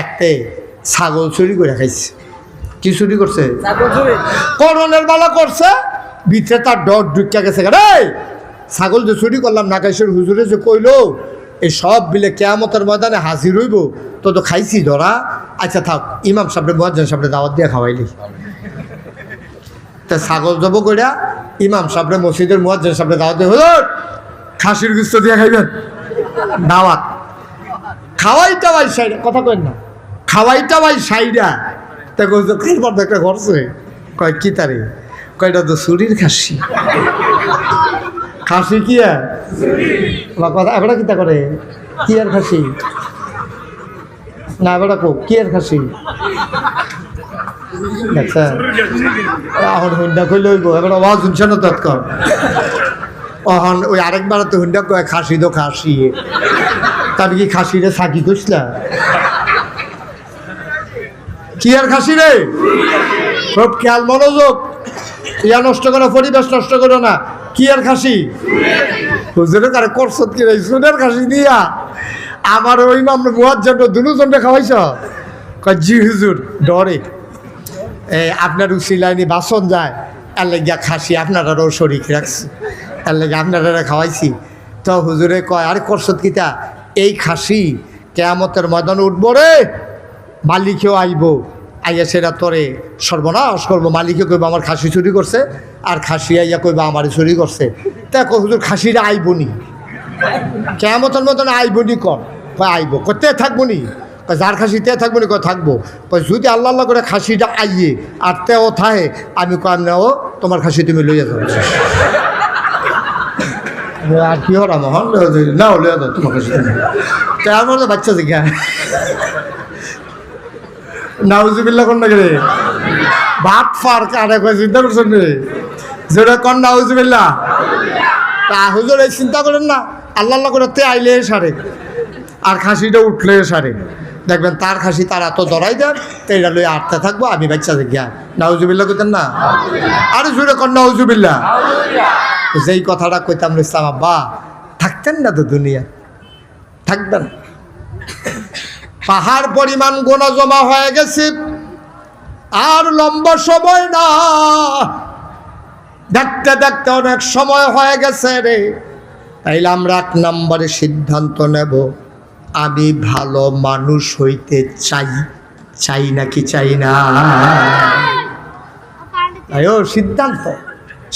একতে ছাগল চুরি করে খাইছে। কি চুরি করছে? করণের বালা করছে ভিতরে তার ডর ঢুকিয়া গেছে রে! ছাগল যে চুরি করলাম নাকাইশের হুজুরে যে কইলো এই সব বিলে কেয়ামতের ময়দানে হাজির হইব। তো তো খাইছি ধরা। আচ্ছা থাক ইমাম সাহেব মহাজন সাহেব দাওয়াত দিয়ে খাওয়াইলি। তা ছাগল জব কইরা ইমাম সাহেব মসজিদের মহাজন সাহেব দাওয়াত দিয়ে হুজুর খাসির গুস্ত দিয়ে খাইবেন। দাওয়াত। খাওয়াইটা ভাই সাইডা, কথা কই না। খাওয়াইটা ভাই সাইডা। তা খাইবার একটা ঘরছে কয়, কি তারে? কয়টা তো চুরির খাসি। খাসি কি আর কথা এবার কিতা করে? কি আর খাসি? না এবার কো, কি আর খাসি? দেখছেন এখন হুন্ডা কইলে হইব এবার আওয়াজ শুনছে না তৎকর অহন ওই আরেকবার তো হুন্ডা কয়, খাসি তো খাসি। তার কি খাসি রে সাকি কইসলা কি আর খাসি রে সব খেয়াল মনোযোগ? ইয়া নষ্ট করো, পরিবেশ নষ্ট করো না। কি আর খাসি? হুজুরে কারে করছত কি সুনের খাসি দিয়া। আমার ওই মামলা মুয়ার জন্য দুজনকে খাওয়াইছ? কয়, জি হুজুর, ডরে। আপনার উচিলাইনি বাসন যায়। এর লেগিয়া খাসি আপনারারও শরিক রাখছি। এর লেগে আপনারা খাওয়াইছি। তো হুজুরে কয়, আরে করছত কিতা? এই খাসি কেয়ামতের ময়দানে উঠবো রে। মালিকেও আইব। আইয়া সেটা তোরে সর্বনাশ করব। মালিকে কইব, আমার খাসি চুরি করছে। আর খাসি আইয়া কইব আমারে চুরি করছে। দেখো, হুজুর, খাসিরা আইবনি কেমতের মতন আইবনি কর আইব। কতে থাকব নি। যার খাসি তে থাকব নি, কয়, থাকব। যদি আল্লাহ আল্লাহ করে খাসিটা আইয়ে আর তেও থাহে, আমি কয়, নেও, তোমার খাসি তুমি লইয়া যাব না তো বাচ্চা জিজ্ঞা কয় চিন্তা চিন্তা করেন না, আল্লাহ করে তে আইলে সারে, আর খাসিটা উঠলে সারে। দেখবেন তার খাসি তার এত দরাই দেন, তো লই আটতে থাকব, আমি বাচ্চা দেখি নাউজুবিল্লা কইতেন না? আরে জুড়ে কন নাউজুবিল্লা যেই কথাটা কইতাম ইসলাম আব্বা থাকতেন না তো দুনিয়া থাকবেন। পাহাড় পরিমাণ গোনা জমা হয়ে গেছে আর লম্বা সময় না। দেখতে দেখতে অনেক সময় হয়ে গেছে রে। তাইলে আমরা এক নম্বরে সিদ্ধান্ত নেব আমি ভালো মানুষ হইতে চাই চাই নাকি চাই না? আয়ো সিদ্ধান্ত।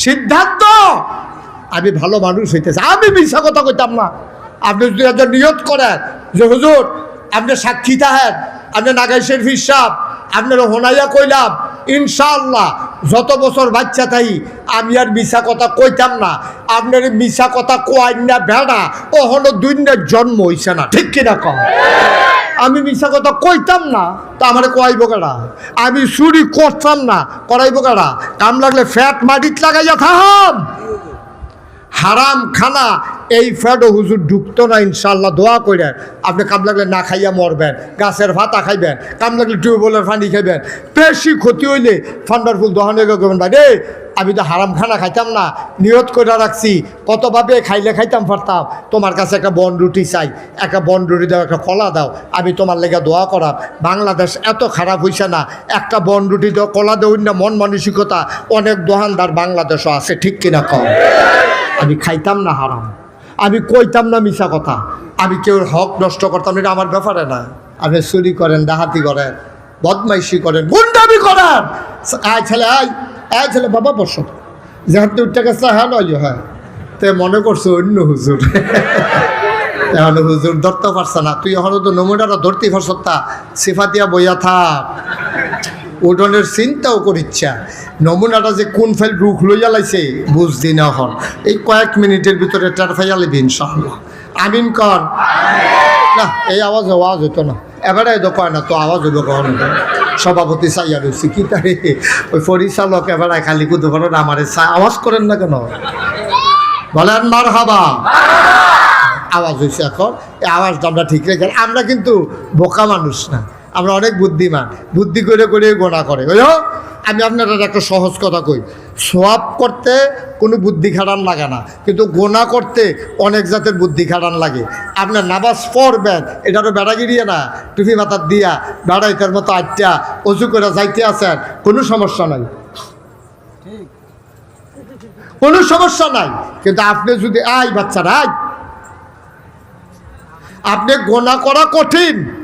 সিদ্ধান্ত আমি ভালো মানুষ হইতে চাই আমি মিশা কথা কইতাম না। আপনি যদি একজন নিয়ত করেন যে, হুজুর, আপনি সাক্ষী তাহেন আপনি নাগাইশের ফিসাব আপনার হোনাইয়া কইলাম, ইনশাআল্লাহ যত বছর বাচ্চা তাই আমি আর মিশা কথা কইতাম না। আপনার মিশা কথা কোয়াইন না ভেড়া ও হলো দুই জন্ম হইছে না। ঠিক কিনা কম আমি মিশা কথা কইতাম না, তো আমার কয়াইব কেডা? আমি চুরি করতাম না, করাইব কেডা? কাম লাগলে ফ্যাট মাটিত লাগাইয়া থাম। হারাম খানা এই ফ্যাটও হুজুর ঢুকতো না ইনশাল্লাহ দোয়া করে আপনি কাম লাগলে না খাইয়া মরবেন, গাছের ভাতা খাইবেন, কাম লাগলে টিউবওয়েলের পানি খাইবেন। বেশি ক্ষতি হইলে ঠান্ডার ফুল দহনে করবেন ভাই? রে আমি তো হারাম খানা খাইতাম না, নিয়ত করে রাখছি, কতভাবে খাইলে খাইতাম পারতাম? তোমার কাছে একটা বন রুটি চাই, একটা বন রুটি দাও, একটা কলা দাও, আমি তোমার লেগে দোয়া করাম। বাংলাদেশ এত খারাপ হইছে না, একটা বন রুটি দাও, কলা দেও না মন মানসিকতা, অনেক দোকানদার বাংলাদেশও আছে, ঠিক কিনা কম আমি খাইতাম না হারাম। আমি কইতাম না মিশা কথা। আমি কেউ হক নষ্ট করতাম এটা আমার ব্যাপারে না। আপনি চুরি করেন ডাহাতি করেন, বদমাইশি করেন, গুন্ডামি করেন। আয় ছেলে, আয়। আয় ছেলে, বাবা বসো। যেহেতু উঠতে গেছে হ্যাঁ নয় হ্যাঁ। তে মনে করছ অন্য হুজুর। এখন হুজুর ধরতে পারছে না। তুই এখন তো নমুনাটা ধরতে পারছ তা। সিফাতিয়া বইয়া থাক। উঠনের চিন্তাও করিচ্ছা নমুনাটা যে কোন ফাইল রুখ লইয়া লাইছে বুঝদি না হন। এই কয়েক মিনিটের ভিতরে টার ফাইয়া লিবি ইনশাআল্লাহ। আমিন কর না, এই আওয়াজ আওয়াজ হতো না। এবারে তো কয় না, তো আওয়াজ হইব কখন সভাপতি চাইয়া রয়েছে কি তারে? ওই পরিচালক এবারে খালি কুদু করেন আমার আওয়াজ করেন না কেন? বলেন মার হাবা আওয়াজ হয়েছে এখন। এই আওয়াজটা আমরা ঠিক রেখে, আমরা কিন্তু বোকা মানুষ না। আমরা অনেক বুদ্ধিমান। বুদ্ধি করে করে গোনা করে। বুঝলো আমি আপনার একটা সহজ কথা কই। সোয়াব করতে কোনো বুদ্ধি খাটান লাগে না। কিন্তু গোনা করতে অনেক জাতের বুদ্ধি খাটান লাগে। আপনার নামাজ পড়বেন এটা তো বেড়াগিরিয়ে না। টুপি মাথার দিয়া বেড়াইতের মতো আটটা অজু করে যাইতে আছেন, কোনো সমস্যা নাই। কোনো সমস্যা নাই। কিন্তু আপনি যদি আই বাচ্চারা আই আপনি গোনা করা কঠিন।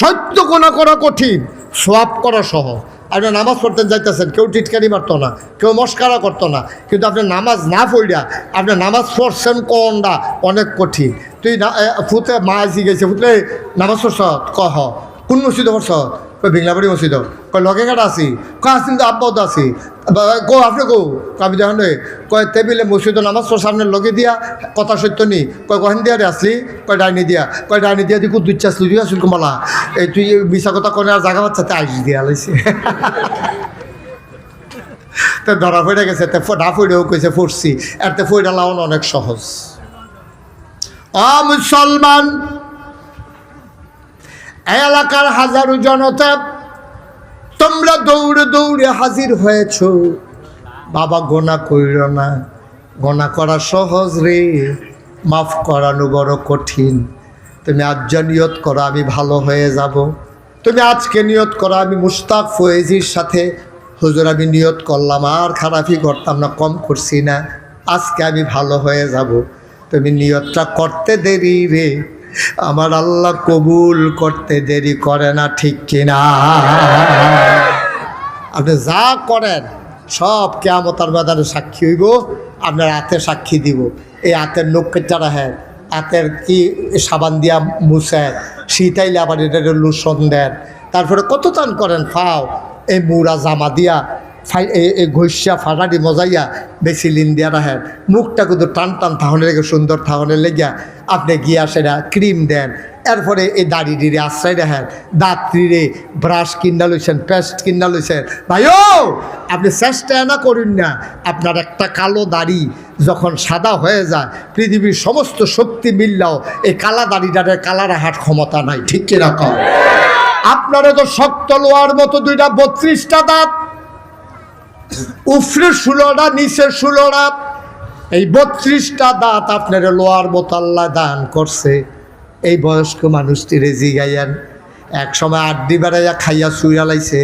সত্য গোনা করা কঠিন, সোয়াব করা সহ আপনি নামাজ পড়তে যাইতেছেন, কেউ টিটকারি মারতো না, কেউ মস্কারা করতো না, কিন্তু আপনি নামাজ না পড়িয়া আপনি নামাজ পড়ছেন কোনটা? অনেক কঠিন। তুই ফুতে মা গেছে, ফুতলে, নামাজ পড়ছ? কহ কোন মসজিদে পড়ছ? কই ভিংলাবাড়ি মসজিদ? কয় লগে কাটা আছি? কয় আসি তো আব্বাও তো আছি। কো আপনি কো আমি দেখেন কয় টেবিলে মসজিদ নামাজ পড় সামনে লগে দিয়া কথা সত্য নি। কয় কহেন দিয়া রে আসলি কয় ডাইনি দিয়া। কয় ডাইনি দিয়া দি কুদ দুচ্ছা আসলি আসল কমলা এই তুই মিশা কথা কনে আর জাগা বাচ্চাতে আইস দিয়া লাইছে। তো ধরা পড়ে গেছে, তে না পড়েও কইছে পড়ছি আর তে ফইডা লাউন অনেক সহজ। অ, মুসলমান এলাকার হাজারো জনতা, তোমরা দৌড়ে দৌড়ে হাজির হয়েছ। বাবা, গোনা কইর না। গোনা করা সহজ রে। মাফ করানো বড় কঠিন। তুমি আজ নিয়ত করো, আমি ভালো হয়ে যাব। তুমি আজকে নিয়ত করো, আমি মুস্তাক ফয়েজির সাথে। হুজুর, আমি নিয়ত করলাম, আর খারাপই করতাম না, কম করছি না। আজকে আমি ভালো হয়ে যাব। তুমি নিয়তটা করতে দেরি রে। আমার আল্লাহ কবুল করতে দেরি করে না, ঠিক কিনা? আপনি যা করেন, সব কেয়ামতার ময়দানে সাক্ষী হইব, আপনার হাতে সাক্ষী দিব। এই হাতের নখের চারা হ্যাঁ হাতের কি সাবান দিয়া মুছে, শীতাইলে আবার এটা লুসন দেন। তারপরে কত টান করেন? ফাও, এই মুড়া জামা দিয়া ঘষিয়া ফাটাটি মজাইয়া বেশি লিন দিয়া রাখেন মুখটা কিন্তু টান টান থাহনে লেগে, সুন্দর থাহনে লেগিয়া। আপনি গিয়া সেটা ক্রিম দেন। এরপরে এই দাড়ি ডিরে আশ্রয় রাখেন। দাঁতরিরে ব্রাশ কিনা লইছেন, পেস্ট কিনা লইছেন। ভাইও, আপনি চেষ্টা না করুন না। আপনার একটা কালো দাড়ি যখন সাদা হয়ে যায়, পৃথিবীর সমস্ত শক্তি মিললেও এই কালা দাড়িটারে কালা রাখার ক্ষমতা নাই। ঠিক কীরকম আপনারও তো শক্ত লোয়ার মতো দুইটা বত্রিশটা দাঁত। উফরে ষোলোটা নিচের ষোলোটা এই বত্রিশটা দাঁত আপনার লোয়ার মতো আল্লাহ দান করছে। এই বয়স্ক মানুষটিরে জিগাইয়ান এক সময় আড্ডি বেড়াইয়া খাইয়া শুইয়া লাইছে।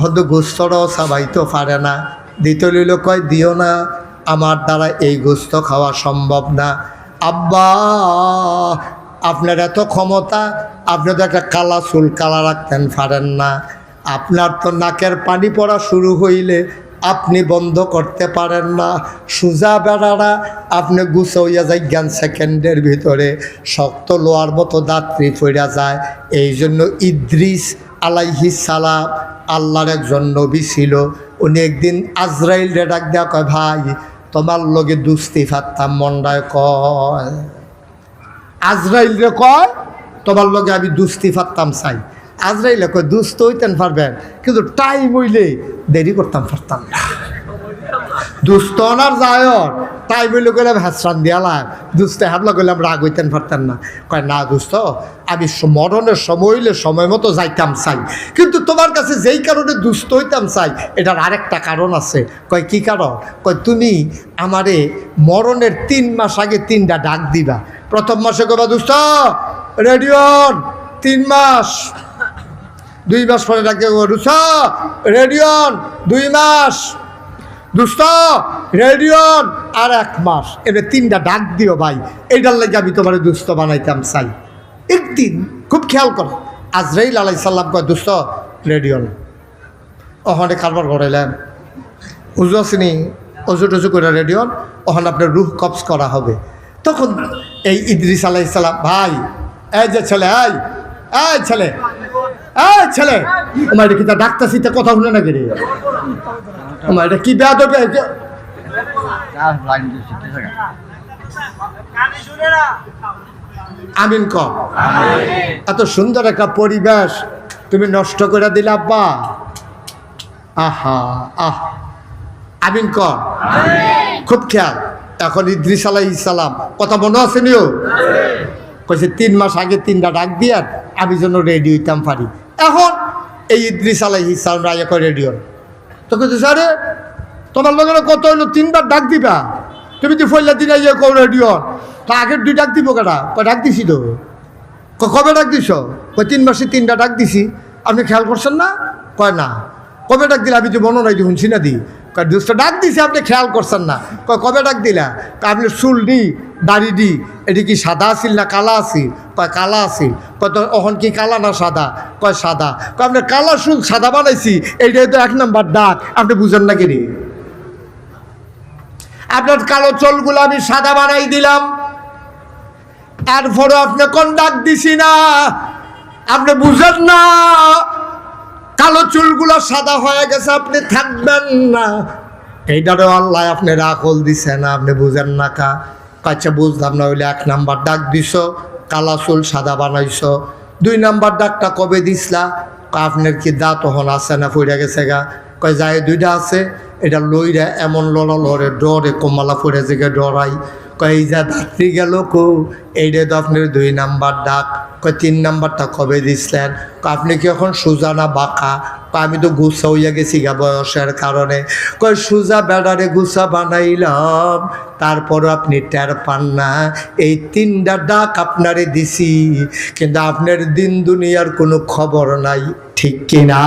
হয়তো গোস্তরও সাবাইতে পারে না। দ্বিতীয় কয়, দিও না, আমার দ্বারা এই গোস্ত খাওয়া সম্ভব না। আব্বা, আপনার এত ক্ষমতা, আপনি তো একটা কালা চুল কালা রাখতেন, পারেন না। আপনার তো নাকের পানি পড়া শুরু হইলে আপনি বন্ধ করতে পারেন না। সুজা বেড়ারা, আপনি গুছাইয়া যাই জ্ঞান সেকেন্ডের ভিতরে। শক্ত লোয়ার মতো দাত্রী পড়া যায়। এই জন্য ইদ্রিস আলাইহি সালাম আল্লাহর একজন নবী ছিল। উনি একদিন আজরাইল রে ডাক দেওয়া কয়, ভাই, তোমার লগে দুস্তি ফাত্তাম মন্ডায় কয়। আজরাইল রে কয়, তোমার লগে আমি দুস্তি ফাত্তাম চাই। আজরাইলে কয় দুস্থ হইতেন পারবেন, কিন্তু টাইম হইলে দেরি করতাম, পারতাম না। দুস্থ ওনার যায় টাইম হইলে গেলাম হাসরান দিয়ালাম দুস্থ হাতলা গেলাম রাগ হইতেন পারতেন না। কয়, না দুস্থ আমি মরণের সময় হইলে সময় মতো যাইতাম চাই। কিন্তু তোমার কাছে যেই কারণে দুস্থ হইতাম চাই, এটার আরেকটা কারণ আছে। কয়, কি কারণ? কয়, তুমি আমারে মরণের তিন মাস আগে তিনটা ডাক দিবা। প্রথম মাসে কবা দুস্থ রেডিওন তিন মাস। দুই মাস পরে ডাকে রুসা রেডিওন দুই মাস। দুস্ত রেডিওন আর এক মাস। এবার তিনটা ডাক দিও ভাই। এইটার লাগে আমি তোমার দুস্থ বানাইতাম, চাই। একদিন খুব খেয়াল করো, আজরাইল আলাই সাল্লাম কয় দুস্থ রেডিওন ওখানে কারবার করাইলেন উজু আসেনি অজু টজু করে রেডিওন ওখানে আপনার রুহ কপস করা হবে। তখন এই ইদ্রিস আলাই সাল্লাম ভাই, এই যে ছেলে, এই এই ছেলে এই ছেলে আমার এটা কি তা ডাক্তার সিতে কথা শুনে নাকি রে? আমার এটা কি বেয়াদ আমিন ক। এত সুন্দর একটা পরিবেশ তুমি নষ্ট করে দিলে, আব্বা। আহা, আহ। আমিন ক। খুব খেয়াল। এখন ইদ্রিস আলাই ইসালাম কথা মনে আছে নিও? কইছে, তিন মাস আগে তিনটা ডাক দিয়ে আমি যেন রেডি হইতাম পারি। এই ইদ্রিস আলাই ইসলাম রায় করে রেডিও। তো কিন্তু স্যারে তোমার লোকের কত হইল? তিনবার ডাক দিবা। তুমি তো ফইলা দিন ইয়ে কো রেডিও? তা আগের দুই ডাক দিব কেটা কয়, ডাক দিছি তো। কবে ডাক দিছ? কয়, তিন মাসে তিনটা ডাক দিছি। আপনি খেয়াল করছেন না? কয়, না। কবে ডাক দিলে? আমি তো মনে নাই শুনছি না দি। কয়, দুষ্ট, ডাক দিছে, আপনি খেয়াল করছেন না। কবে ডাক দিলা? কয় আপনি চুল দি, দাড়ি দি, এটি কি সাদা আছিল না কালা আছিল? কয়, কালা আছিল। কয়, তো অহন কি কালা না সাদা? কয় সাদা। কয় আপনি কালা চুল সাদা বানাইছি, এইটাই তো এক নম্বর ডাক আপনি বুঝেন না কি রে? আপনার কালো চুলগুলো আমি সাদা বানাই দিলাম। এরপরও আপনি কোন ডাক দিছি না? আপনি বুঝেন না? কালো চুলগুলো সাদা হয়ে গেছে, আপনি থাকবেন না। এইটারও আল্লাহ আপনি রাখল দিছে না আপনি বুঝেন না কা। আচ্ছা বুঝলাম না হইলে এক নাম্বার ডাক দিছ, কালা চুল সাদা বানাইছ। দুই নাম্বার ডাকটা কবে কয়, আপনার কি দাঁত তখন আছে না পড়ে গেছে গা? কয় যায় দুইটা আছে। এটা লইরা এমন লড়া লড়ে ডরে, কমালা পড়ে জেগে ডরাই। যা ধাত্রী গেল কো? এইটা তো আপনার দুই নাম্বার ডাক। কয় তিন নাম্বারটা কবে দিছিলেন? আপনি কি এখন সোজা না বাঁকা? আমি তো গুছা হইয়া গেছি গা বয়সের কারণে। কয় সোজা বেড়ারে গুছা বানাইলাম, তারপরও আপনি টের পান না। এই তিনটা ডাক আপনারে দিছি, কিন্তু আপনার দিন দুনিয়ার কোনো খবর নাই, ঠিক কিনা?